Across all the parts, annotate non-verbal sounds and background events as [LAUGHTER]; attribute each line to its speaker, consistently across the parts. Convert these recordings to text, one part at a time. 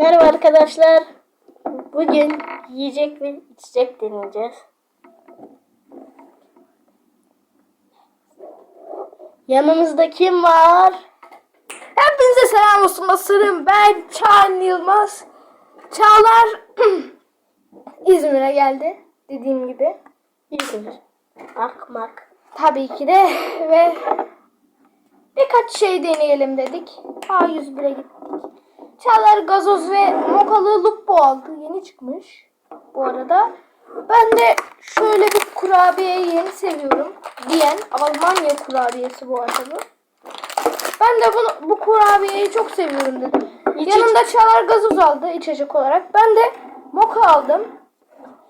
Speaker 1: Merhaba arkadaşlar. Bugün yiyecek ve içecek deneyeceğiz. Yanımızda kim var?
Speaker 2: Hepinize selam olsun basarım. Ben Çağan Yılmaz. Çağlar [CLEARS THROAT] İzmir'e geldi. Dediğim gibi.
Speaker 1: İzmir. Akmak.
Speaker 2: Tabii ki de [LAUGHS] ve birkaç şey deneyelim dedik. A101'e gittik. Çağlar gazoz ve mokalı lupo aldı. Yeni çıkmış bu arada. Ben de şöyle bir kurabiyeyi yeni seviyorum diyen Almanya kurabiyesi bu arada bu. Ben de bunu, bu kurabiyeyi çok seviyorum dedim. Yanında Çağlar gazoz aldı içecek olarak. Ben de moka aldım.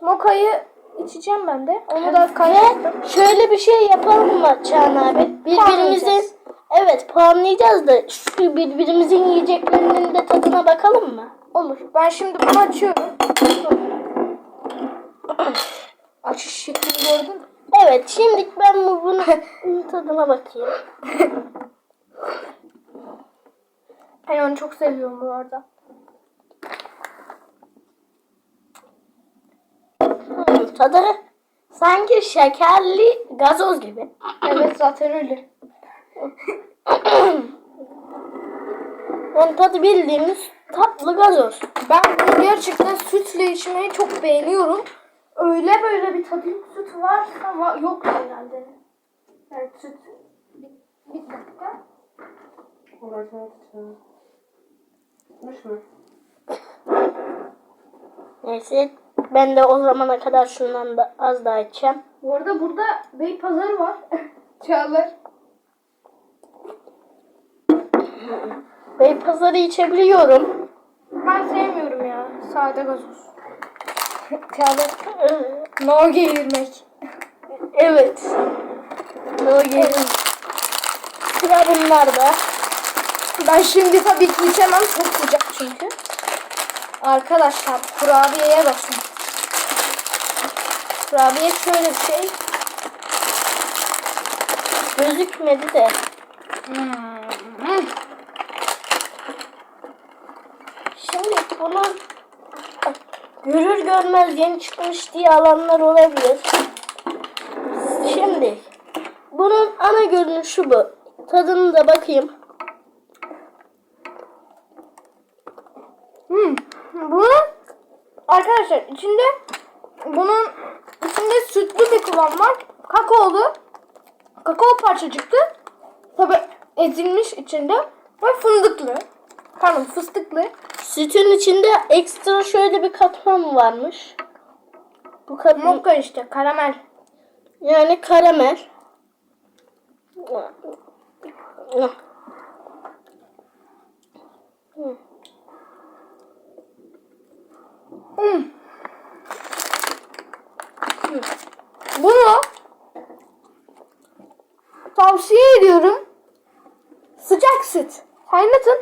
Speaker 2: Mokayı içeceğim ben de. Onu da kaynattım.
Speaker 1: Ve şöyle bir şey yapalım mı Çağan abi? Birbirimizin. Evet puanlayacağız da şu birbirimizin yiyeceklerinin de tadına bakalım mı?
Speaker 2: Olur. Ben şimdi bunu açıyorum. [CLEARS THROAT] Açış şeklini gördün mü?
Speaker 1: Evet şimdi ben bu bunun [LAUGHS] tadına bakayım. [LAUGHS]
Speaker 2: Ben onu çok seviyorum bu arada.
Speaker 1: Hmm, tadı sanki şekerli gazoz gibi.
Speaker 2: Evet zaten öyle. [LAUGHS]
Speaker 1: Yani tadı bildiğimiz tatlı gazoz.
Speaker 2: Ben bunu gerçekten sütle içmeyi çok beğeniyorum. Öyle böyle bir tadı. Süt var ama yok herhalde. Evet süt. Bir, bir dakika.
Speaker 1: Neyse ben de o zamana kadar şundan da az daha içeceğim.
Speaker 2: Bu arada burada bey pazarı var. [LAUGHS] Çağlar.
Speaker 1: Beypazarı içebiliyorum.
Speaker 2: Ben sevmiyorum ya. Sade gazoz. Çağlar. No geğirmek.
Speaker 1: Evet. No yerim. Sıra bunlarda.
Speaker 2: Ben şimdi tabii ki içemem. Çok sıcak çünkü. Arkadaşlar kurabiyeye bakın. Kurabiye şöyle bir şey.
Speaker 1: Gözükmedi de.
Speaker 2: Hmm.
Speaker 1: Şimdi bunu görür görmez yeni çıkmış diye alanlar olabilir. Şimdi bunun ana görünüşü bu. Tadını da bakayım.
Speaker 2: Hmm. Bunun arkadaşlar içinde bunun içinde sütlü bir kıvam var. Kakaolu. Kakao parçacıklı. Tabi ezilmiş içinde. Ve fındıklı. Pardon fıstıklı.
Speaker 1: Sütün içinde ekstra şöyle bir katman varmış. Bu katman
Speaker 2: Mokka işte karamel.
Speaker 1: yani karamel.
Speaker 2: Hmm. Bunu tavsiye ediyorum. Sıcak süt. Kaynatın.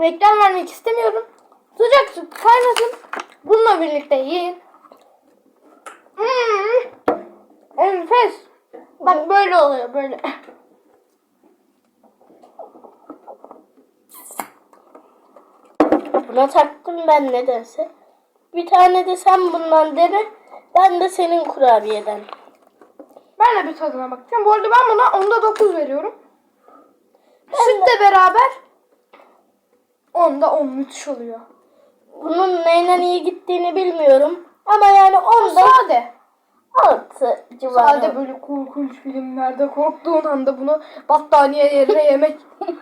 Speaker 2: Reklam vermek istemiyorum. Sıcak süt kaynatın. Bununla birlikte yiyin. Hmm. Enfes. Bak böyle oluyor böyle.
Speaker 1: Buna taktım ben nedense. Bir tane de sen bundan dene. Ben de senin kurabiyeden.
Speaker 2: Ben de bir tadına bakacağım. Bu arada ben buna onda 9 veriyorum.
Speaker 1: Ben
Speaker 2: Sütle beraber onda 10 müthiş oluyor.
Speaker 1: Bunun neyle iyi gittiğini bilmiyorum. Ama yani onda
Speaker 2: Sade.
Speaker 1: altı civarı.
Speaker 2: Sade böyle korkunç filmlerde korktuğun anda bunu battaniye yerine yemek. [LAUGHS]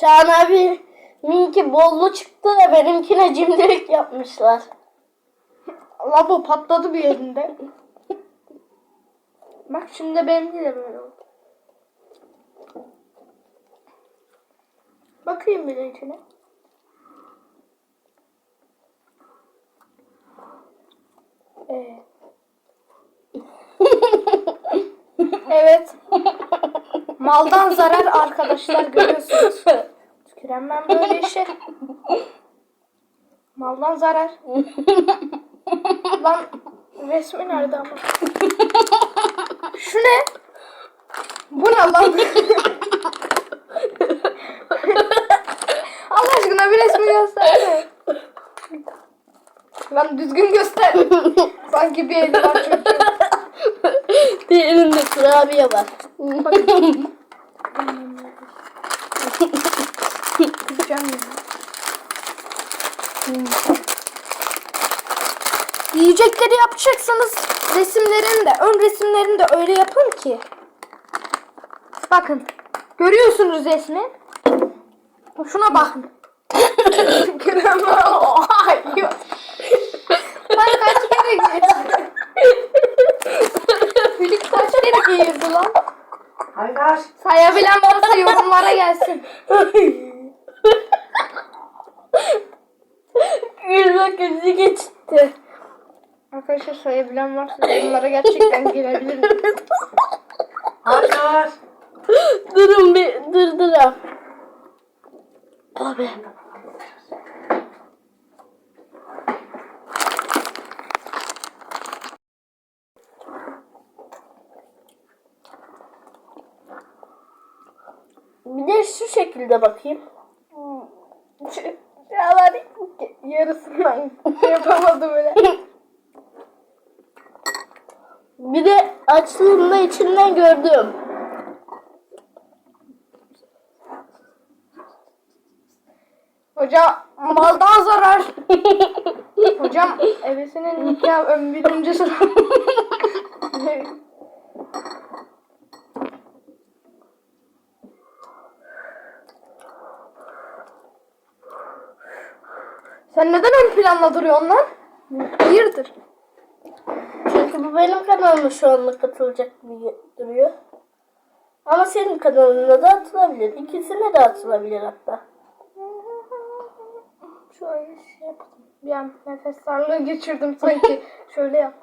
Speaker 1: Şahan abi minki bollu çıktı da benimkine cimrilik yapmışlar.
Speaker 2: Labo patladı bir yerinde. Bak şimdi benimki de böyle oldu. Bakayım bir içine. Evet. [LAUGHS] evet. Maldan zarar arkadaşlar görüyorsunuz. Tüküren ben böyle işe. Maldan zarar. Lan resmi nerede ama? Şu ne? Bu ne lan? Allah aşkına bir resmi göster. Lan düzgün göster. Sanki bir eli var çocuğun.
Speaker 1: Diğerinde kurabiye var.
Speaker 2: Kıracağım ya. Yiyecekleri yapacaksınız. Resimlerini de, ön resimlerini de öyle yapın ki. Bakın. Görüyorsunuz resmi. Şuna bakın. Oha, yok. Lan kaç kere giyirdi? Filik kaç kere giyirdi lan?
Speaker 3: Haydar.
Speaker 2: Sayabilen varsa yorumlara gelsin.
Speaker 1: Gülme krizi geçti.
Speaker 2: Arkadaşlar sayabilen varsa yorumlara gerçekten [LAUGHS] gelebilir mi?
Speaker 3: Haydar.
Speaker 1: Durun bir durduram. Abi. Bir de şu şekilde bakayım.
Speaker 2: Çağlar yarısından şey yapamadı [LAUGHS] böyle.
Speaker 1: Bir de açtığımda içinden gördüm.
Speaker 2: Hocam maldan zarar. [LAUGHS] Hocam ebesinin nikah ön birinci sıra. Sen neden ön planda duruyorsun lan? Hayırdır?
Speaker 1: Çünkü bu benim kanalıma şu anda katılacak gibi duruyor. Ama senin kanalına da atılabilir. İkisine de atılabilir hatta.
Speaker 2: Şöyle şey yapalım. Bir an nefes darlığı geçirdim sanki. [LAUGHS] Şöyle yap.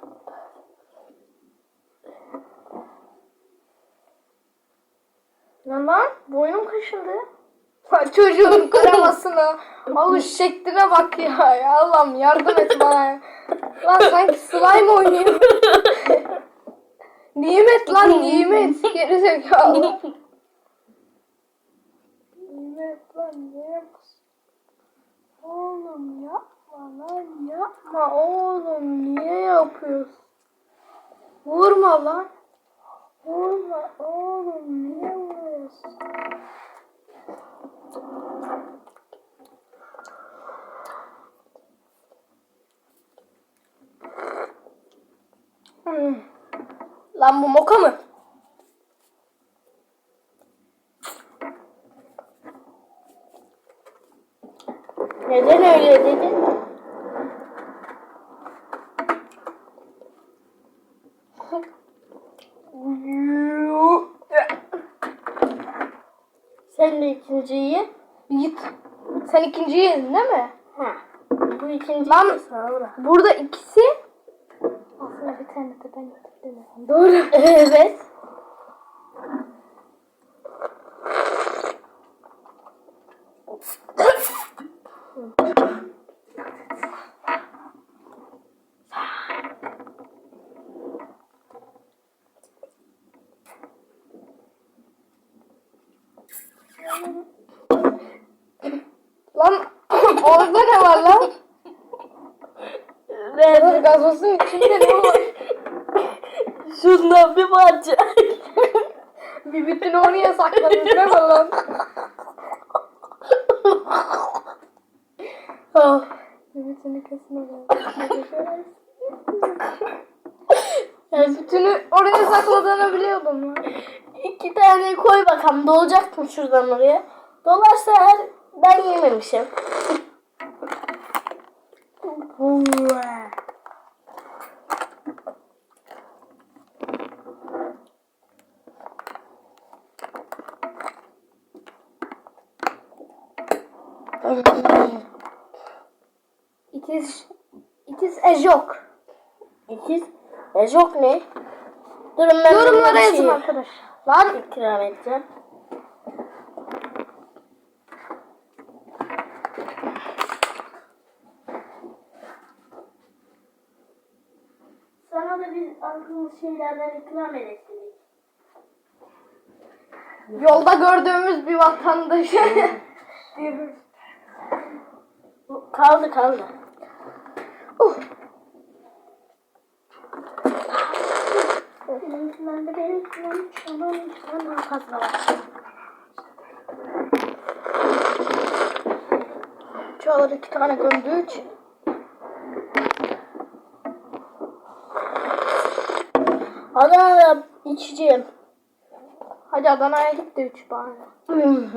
Speaker 2: Lan lan boynum kaşındı. Çocuğun [LAUGHS] kremasına. [LAUGHS] Alış şekline bak ya Allah'ım yardım et bana. Lan sanki slime oynuyor. nimet lan nimet. Geri zekalı. nimet lan nimet. Oğlum yapma lan yapma oğlum niye yapıyorsun? Vurma lan. Vurma oğlum niye vuruyorsun? Hmm. Lan bu moka mı?
Speaker 1: Neden öyle dedi? Sen de ikinciyi.
Speaker 2: Yiğit. Sen ikinciyi yedin değil mi?
Speaker 1: Ha. Bu ikinci
Speaker 2: Lan-. Burada ikisi aslında bir tane de ben yedim. Doğru. [LAUGHS]
Speaker 1: Evet.
Speaker 2: Lan [LAUGHS] orada ne var lan?
Speaker 1: Nerede?
Speaker 2: Gazozun?
Speaker 1: Şundan bir parça. [LAUGHS]
Speaker 2: Bir bütün oraya sakladın ne lan?
Speaker 1: Ah.
Speaker 2: Mehmet'in ikisine ver.
Speaker 1: Yani
Speaker 2: Bütünü oraya sakladığını biliyordum lan.
Speaker 1: iki tane koy bakalım. Dolacak mı şuradan oraya? Dolarsa eğer ben yememişim. E yok ne? Durun ben
Speaker 2: Yorumlara yazın
Speaker 1: şey
Speaker 2: arkadaşlar. Lan
Speaker 1: ikram edeceğim. biz aldığımız şeylerden ikram edelim.
Speaker 2: Yolda gördüğümüz bir vatandaşı [LAUGHS]
Speaker 1: Kaldı kaldı. Benimkiler de benimkiler. Şunun içinden daha fazla var.
Speaker 2: Çağlar iki tane gömdü üç.
Speaker 1: Adana'da içeceğim.
Speaker 2: Hadi Adana'ya git de üç bari. [LAUGHS]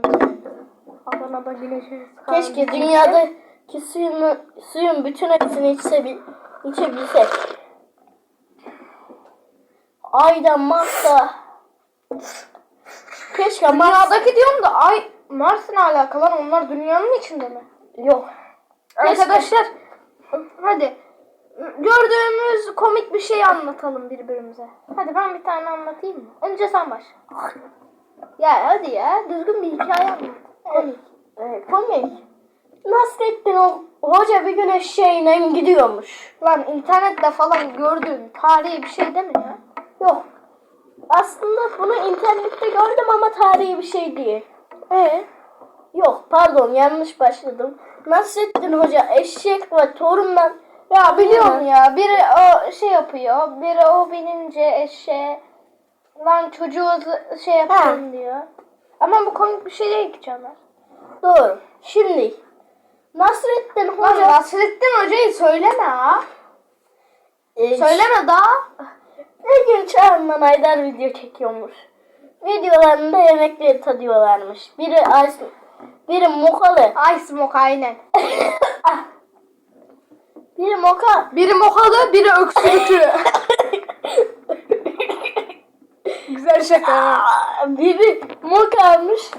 Speaker 2: Adana'da güneşi
Speaker 1: Keşke dünyadaki suyun, suyun bütün hepsini içse, içebilsek. Ayda, Mars'ta. Keşke Mars...
Speaker 2: Dünyadaki diyorum da ay Mars'ın alakalı lan onlar dünyanın içinde mi?
Speaker 1: Yok.
Speaker 2: Arkadaşlar hadi gördüğümüz komik bir şey anlatalım birbirimize. Hadi ben bir tane anlatayım mı? Önce sen başla. Ya hadi ya düzgün bir hikaye anlat. Komik.
Speaker 1: Evet, komik. Nasrettin o hoca bir gün eşeğiyle gidiyormuş.
Speaker 2: Lan internette falan gördüğün tarihi bir şey değil mi ya?
Speaker 1: Yok. Aslında bunu internette gördüm ama tarihi bir şey değil.
Speaker 2: Ee?
Speaker 1: Yok pardon yanlış başladım. Nasrettin Hoca eşek ve torundan
Speaker 2: Ya biliyorum ya biri o şey yapıyor, biri o binince eşeğe lan çocuğu z- şey yapıyorum diyor. Ama bu komik bir şey değil ki Caner.
Speaker 1: Doğru. Şimdi Nasrettin
Speaker 2: Lan
Speaker 1: Hoca
Speaker 2: Nasrettin Hoca'yı söyleme ha.
Speaker 1: e,
Speaker 2: Söyleme daha.
Speaker 1: Bir gün Çağrı'ndan Aydar video çekiyormuş. Videolarında yemekleri tadıyorlarmış. Biri ice, biri mokalı,
Speaker 2: Ay smoke aynen. [LAUGHS]
Speaker 1: biri moka.
Speaker 2: Biri mokalı, biri öksürüklü. [LAUGHS] Güzel şaka.
Speaker 1: Biri mokamış,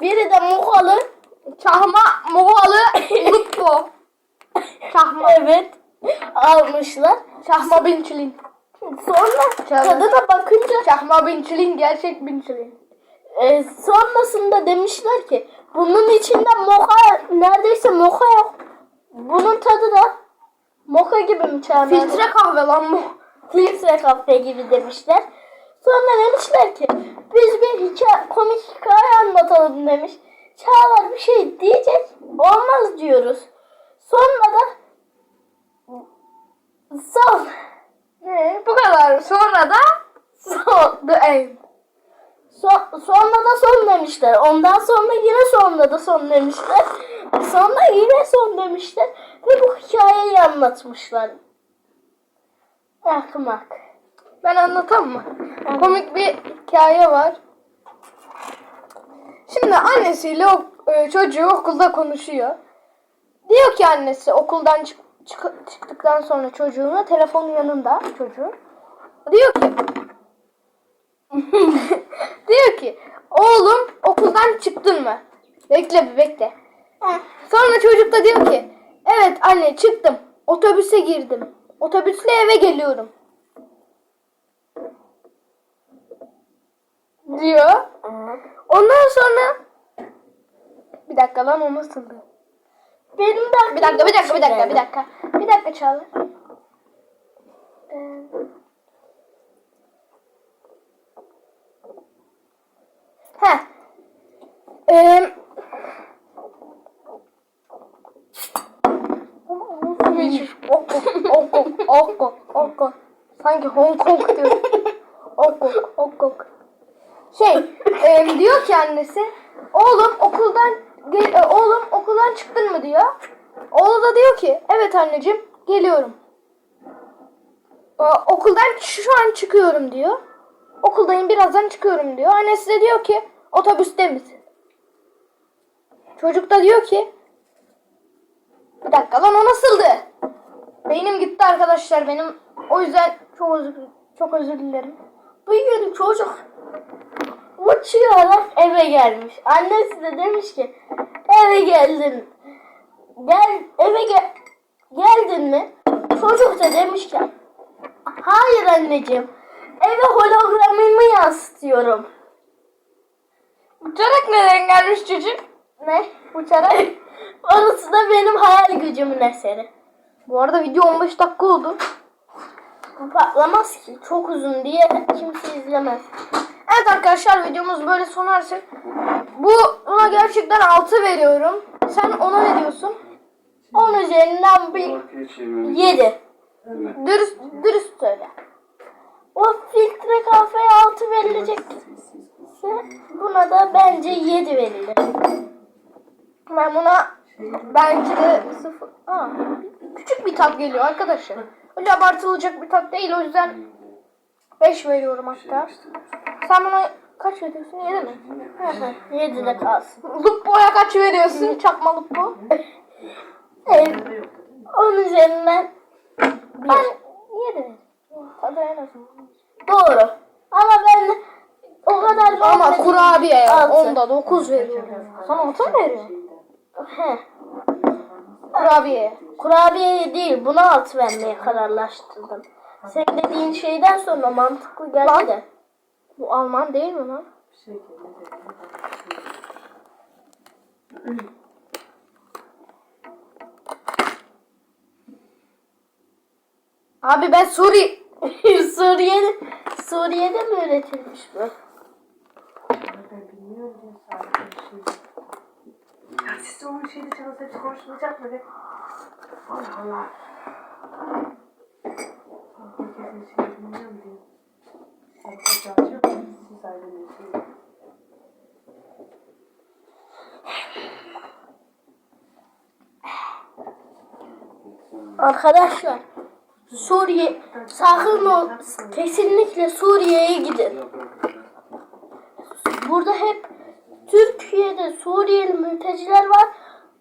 Speaker 1: biri de mokalı.
Speaker 2: Çahma, mokalı, mutlu. [LAUGHS] Çahma.
Speaker 1: Evet almışlar.
Speaker 2: Çahma binçilin.
Speaker 1: Sonra
Speaker 2: Çağrı.
Speaker 1: tadına bakınca
Speaker 2: Çahma binçilin, gerçek binçilin.
Speaker 1: e, sonrasında demişler ki bunun içinde moka neredeyse moka yok. Bunun tadı da moka gibi mi Çağrı?
Speaker 2: Filtre kahve lan bu.
Speaker 1: filtre kahve gibi demişler. Sonra demişler ki biz bir hikaye, komik hikaye anlatalım demiş. Çağlar bir şey diyecek olmaz diyoruz. Sonra da son
Speaker 2: Ne? Bu kadar. Sonra da
Speaker 1: son
Speaker 2: the end.
Speaker 1: Son, sonra da son demişler. Ondan sonra yine sonra da son demişler. Sonra yine son demişler. Ve bu hikayeyi anlatmışlar. Akmak.
Speaker 2: Ben anlatam mı? Komik bir hikaye var. Şimdi annesiyle o, e, çocuğu okulda konuşuyor. Diyor ki annesi okuldan çık, çık- çıktıktan sonra çocuğuna telefonun yanında çocuğun. Diyor ki [LAUGHS] diyor ki oğlum okuldan çıktın mı? Bekle bir bekle. Sonra çocuk da diyor ki evet anne çıktım. Otobüse girdim. Otobüsle eve geliyorum. Diyor. Ondan sonra bir dakika lan o nasıldı?
Speaker 1: Benim de
Speaker 2: Bir dakika, bir dakika, bir dakika, bir dakika. Bir dakika Çağla. Ee, Heh. Ee, Ok ok ok ok ok ok Sanki Hong Kong diyor. Ok ok ok ok. Şey, e, diyor ki annesi, oğlum okuldan oğlum okuldan çıktın mı diyor. Oğlu da diyor ki, evet anneciğim geliyorum. E, okuldan şu an çıkıyorum diyor. Okuldayım birazdan çıkıyorum diyor. Annesi de diyor ki, otobüste misin? Çocuk da diyor ki, bir dakika lan o nasıldı? Beynim gitti arkadaşlar benim. O yüzden çok özür, çok özür dilerim.
Speaker 1: Gün çocuk uçuyarak eve gelmiş. Annesi de demiş ki eve geldin. Gel eve gel geldin mi? Çocuk da demiş ki hayır anneciğim eve hologramımı yansıtıyorum.
Speaker 2: Uçarak neden gelmiş çocuk?
Speaker 1: Ne?
Speaker 2: Uçarak. [LAUGHS]
Speaker 1: Orası da benim hayal gücümün eseri.
Speaker 2: Bu arada video 15 dakika oldu.
Speaker 1: Patlamaz ki. Çok uzun diye kimse izlemez.
Speaker 2: Evet arkadaşlar videomuz böyle sona ersin. Bu buna gerçekten 6 veriyorum. Sen ona ne diyorsun?
Speaker 1: 10 üzerinden bir
Speaker 3: Arkaya çeviriyorum.
Speaker 1: 7.
Speaker 2: Dürüst, dürüst söyle.
Speaker 1: O filtre kahveye 6 verilecek. Buna da bence 7 verilir.
Speaker 2: Ben buna belki de sıfır. Aa, küçük bir tat geliyor arkadaşlar. Öyle abartılacak bir tat değil o yüzden 5 veriyorum hatta. Sen buna kaç veriyorsun? 7 mi?
Speaker 1: 7 de kalsın.
Speaker 2: Lupo'ya kaç veriyorsun? Çakma Lupo.
Speaker 1: Evet. 10 üzerinden
Speaker 2: Ben 7 veriyorum. Tadı en azından.
Speaker 1: doğru. Ama ben o kadar da
Speaker 2: Ama
Speaker 1: olmadı.
Speaker 2: kurabiye
Speaker 1: Altı.
Speaker 2: onda 9 veriyorum. Sana 6 mı veriyorsun?
Speaker 1: He.
Speaker 2: Kurabiye.
Speaker 1: Kurabiye değil buna 6 vermeye kararlaştırdım. Sen dediğin şeyden sonra mantıklı geldi
Speaker 2: Lan.
Speaker 1: de.
Speaker 2: Bu Alman değil mi lan? Abi ben Suri. [LAUGHS]
Speaker 1: Suriye'de, Suriye'de mi üretilmiş bu?
Speaker 4: Şey. Ya siz onun şeyde çalıp hepsi konuşulacak mı? Allah Allah. Herkesin şeyi bilmiyorum diye. Herkes çalışıyor Siz ayrılıyorsunuz.
Speaker 1: Arkadaşlar Suriye sakın ol kesinlikle Suriye'ye gidin. Burada hep Türkiye'de Suriyeli mülteciler var.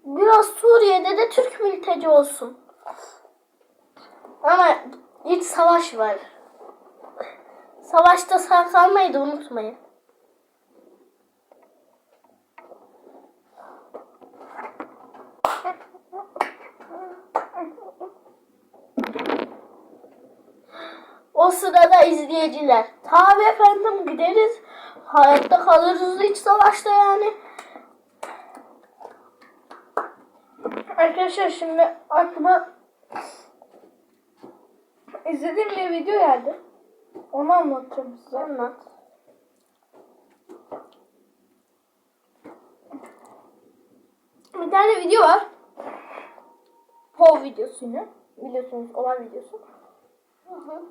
Speaker 1: Biraz Suriye'de de Türk mülteci olsun. Ama iç savaş var. Savaşta sağ kalmayı da unutmayın. O sırada izleyiciler. Tabi efendim gideriz. Hayatta kalırız iç savaşta yani.
Speaker 2: Arkadaşlar şimdi aklıma izlediğim bir video geldi. Onu anlatacağım size.
Speaker 1: Anlat.
Speaker 2: Bir tane video var. Pov videosu yine. Biliyorsunuz olay videosu.
Speaker 1: Hı hı.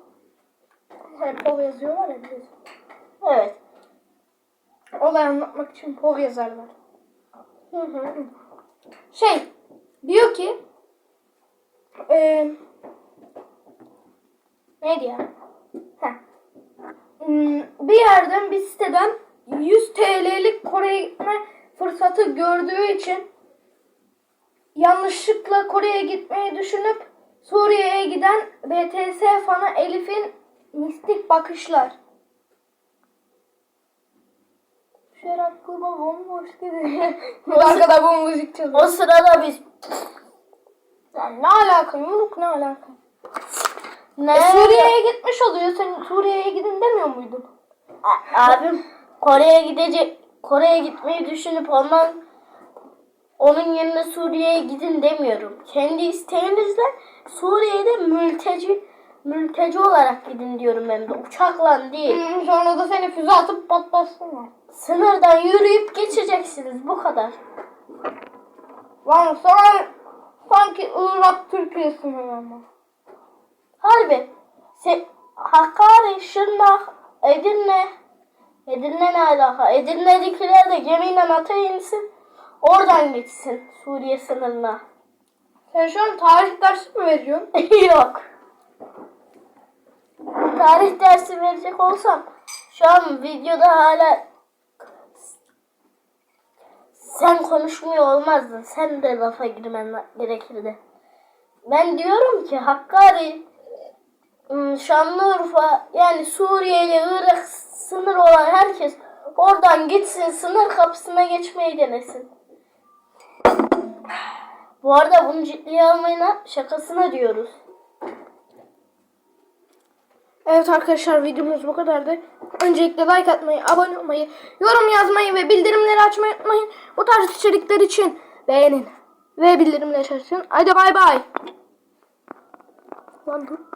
Speaker 2: Hani Pov yazıyorlar ya biliyorsun.
Speaker 1: Evet.
Speaker 2: Olay anlatmak için Pov yazarlar.
Speaker 1: Hı hı.
Speaker 2: Şey diyor ki eee neydi ya? Heh. Hmm, bir yerden bir siteden 100 TL'lik Kore'ye gitme fırsatı gördüğü için yanlışlıkla Kore'ye gitmeyi düşünüp Suriye'ye giden BTS fanı Elif'in mistik bakışlar. Şer aklıma bomboş gidiyor. [LAUGHS] Arkada bu müzik çalıyor.
Speaker 1: O sırada biz
Speaker 2: Yani ne alaka yumruk ne alaka?
Speaker 1: Ne?
Speaker 2: E, Suriye'ye gitmiş oluyor. Sen Suriye'ye gidin demiyor muydun?
Speaker 1: A- abim Kore'ye gidecek Kore'ye gitmeyi düşünüp ondan onun yerine Suriye'ye gidin demiyorum. Kendi isteğinizle Suriye'de mülteci mülteci olarak gidin diyorum ben de. Uçakla değil.
Speaker 2: Hmm, sonra da seni füze atıp patlasınlar.
Speaker 1: Sınırdan yürüyüp geçeceksiniz bu kadar.
Speaker 2: Lan sen sanki Irak Türkiye sınırı ama.
Speaker 1: Harbi. Se Hakkari, Şırnak, Edirne. Edirne ne alaka? Edirne'dekiler de gemiyle Atay'a insin. Oradan geçsin Suriye sınırına.
Speaker 2: Sen şu an tarih dersi mi veriyorsun? [LAUGHS]
Speaker 1: Yok. Tarih dersi verecek olsam şu an videoda hala sen konuşmuyor olmazdın. Sen de lafa girmen gerekirdi. Ben diyorum ki Hakkari, Şanlıurfa yani Suriye ile Irak sınır olan herkes oradan gitsin sınır kapısına geçmeyi denesin. Bu arada bunu ciddiye almayın ha, şakasına diyoruz.
Speaker 2: Evet arkadaşlar videomuz bu kadardı. Öncelikle like atmayı, abone olmayı, yorum yazmayı ve bildirimleri açmayı unutmayın. Bu tarz içerikler için beğenin ve bildirimleri açın. Hadi bay bay. Lan dur.